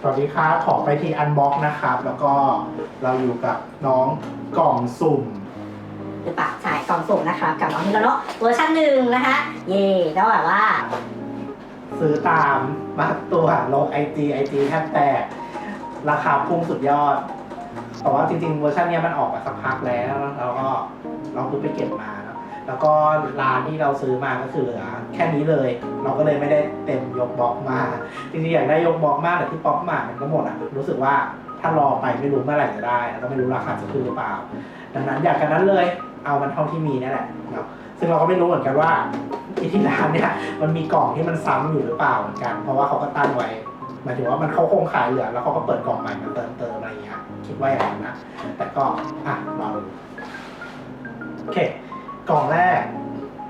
สวัสดีครับขอไปที่อันบ็อกนะครับ แล้วก็เราอยู่กับน้องกล่องสุ่มหรือเปล่าใช่กล่องสุ่มนะครับกับน้องฮิโรโนะเวอร์ชันหนึ่งนะคะ เย่แล้วแบบว่า ซื้อตามมาตัวลงไอจีไอจีแทบแตกราคาพุ่งสุดยอด แต่ว่าจริงๆเวอร์ชันเนี้ยมันออกมาสักพักแล้ว แล้วก็เราเพิ่งไปเก็บมาเนอะ แล้วก็ร้านที่เราซื้อมาก็คือเหลือแค่นี้เลย เราก็เลยไม่ได้เต็มยกบล็อกมาจริงๆอยากได้ยกบล็อกมากแต่ที่ป๊อปมามันก็หมดอะรู้สึกว่าถ้ารอไปไม่รู้เมื่อไหร่จะได้แล้วก็ไม่รู้ราคาจะขึ้นหรือเปล่า ดังนั้นอยากกันนั้นเลยเอามันเท่าที่มีนั่นแหละเนาะซึ่งเราก็ไม่รู้เหมือนกันว่าไอที่ร้านเนี่ยมันมีกล่องที่มันซ้ำอยู่หรือเปล่าเหมือนกัน เพราะว่าเขาก็ตั้งไว้หมายถึงว่ามันเขาคงขายเหลือแล้วเขาก็เปิดกล่องใหม่มาเติมเติมอะไรอย่างเงี้ยคิดว่าอย่างนั้นนะแต่ก็อะรอดูโอเค กล่องแรก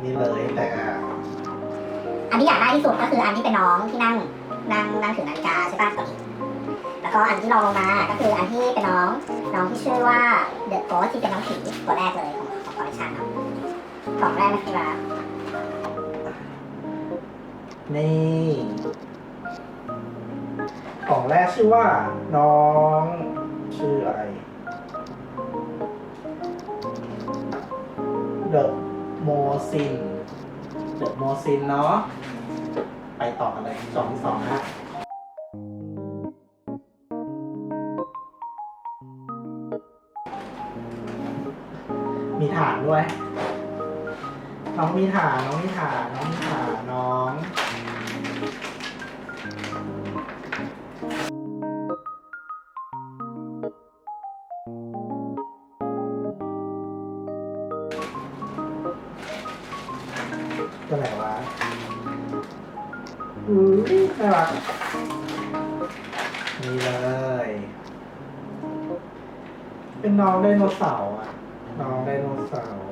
นี่เลยแต่อันที่อยากได้ที่สุดก็คืออันที่เป็นน้องที่นั่งนั่งนั่งถือนาฬิกาใช่ป่ะแล้วก็อันที่รองลงมาก็คืออันที่เป็นน้องน้องที่ชื่อว่าเดอะโกสที่เป็นน้องผีตัวแรกเลยของของคอลเลคชันเนาะกล่องแรกนะครับนี่กล่องแรกชื่อว่าน้อง เดอะโมซินเดอะโมซินเนาะไปต่อกันเลยสองที่สองฮะมีฐานด้วย น้องมีฐานน้องมีฐานน้องมีฐานน้อง อุ้ยน่ารักนี่เลย เป็นน้องไดโนเสาร์อะ น้องไดโนเสาร์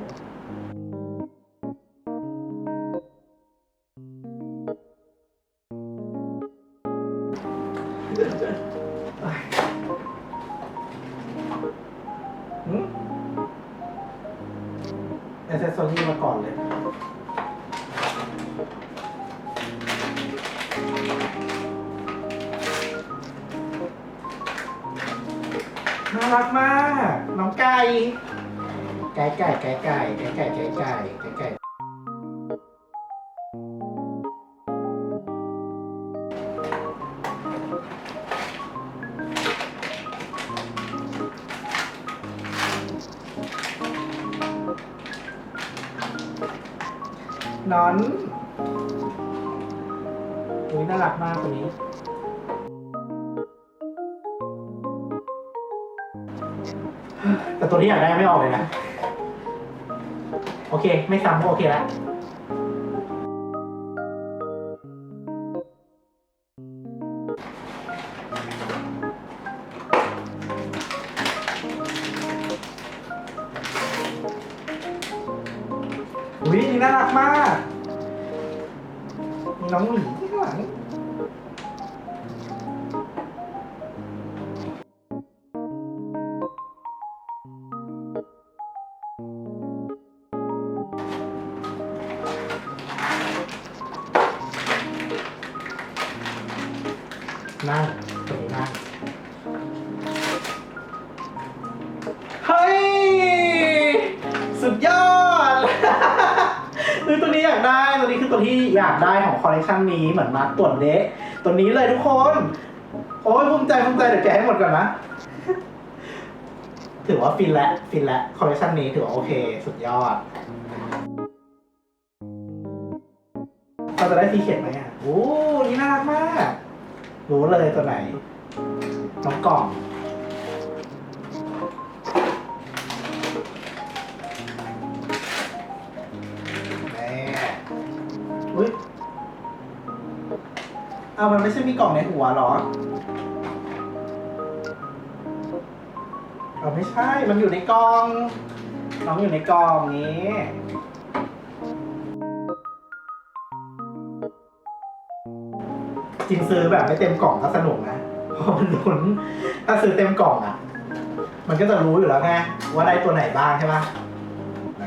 หืมแอสเซสซอรี่มาก่อนเลย น่ารักมาก น้องไก่ ไก่ไก่ไก่ไก่ไก่ไก่ไก่ไก่ไก่ไก่นอนอุ้ยน่ารักมากตัวนี้ แต่ตัวที่อยากได้ไม่ออกเลยนะ โอเค ไม่ซ้ำก็โอเคแล้วอุ้ยน่ารักมาก น้องหมีที่ข้างหลัง นั่งตรงนี้นั่งเฮ้ย สุดยอด คือตัวนี้อยากได้ ตัวนี้คือตัวที่อยากได้ของคอลเลคชันนี้เหมือนมาตรวจเดะตัวนี้เลยทุกคน โอ้ยภูมิใจภูมิใจเดี๋ยวแกะให้หมดก่อนนะ ถือว่าฟินแล้วฟินแล้วคอลเลคชันนี้ถือว่าโอเค สุดยอดเราจะได้ซีเข็ดไหมอะโอ้นี่น่ารักมาก รู้เลยตัวไหน น้องกล่อง แม่อุ้ยเอามันไม่ใช่มีกล่องในหัวเหรอ เอาไม่ใช่ มันอยู่ในกล่อง น้องอยู่ในกล่องนี้ จริงซื้อแบบไม่เต็มกล่องก็สนุกนะเพราะมันลุ้นถ้าซื้อเต็มกล่องอะ มันก็จะรู้อยู่แล้วไงว่าได้ตัวไหนบ้างใช่ปะอ่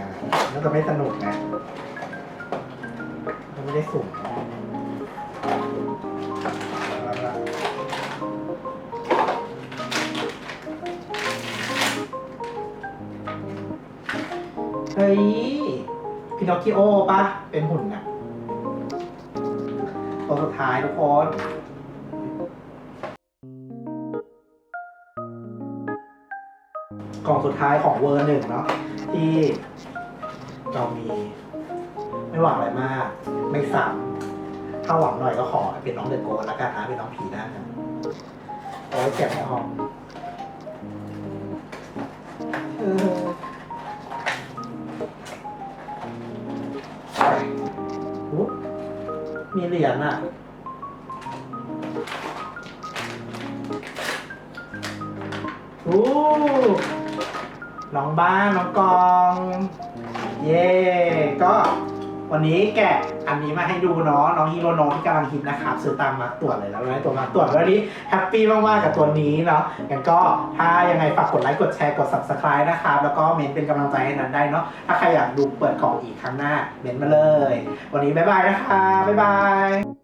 าจะไม่สนุกนะมันไม่ได้สุ่มเฮ้ย พินอคคิโอปะเป็นหุ่นอะ ตัวสุดท้ายทุกคนกล่องสุดท้ายของเวอร์หนึ่งเนาะที่เรามี ไม่หวังอะไรมาก ไม่ซ้ำถ้าหวังหน่อยก็ขอเป็นน้องเดอะโกนแล้วกันนะเป็นน้องผีได้โอ้ยเจ็บไม่ออก มีเหรียญอะ โอ้น้องบ้านน้องกอง เย้ วันนี้แกะอันนี้มาให้ดูเนาะน้องฮีโรโนที่กำลังฮิตนะครับซื้อตามมาตรวจเลยแล้วได้ตัวมาตรวจวันนี้แฮปปี้มากๆกับตัวนี้เนาะงั้นก็ถ้ายังไงฝากกดไลค์กดแชร์กด subscribe นะครับแล้วก็เมนเป็นกำลังใจให้นั้นได้เนาะถ้าใครอยากดูเปิดของอีกครั้งหน้าเมนมาเลย วันนี้บ๊ายบายนะคะบ๊ายบาย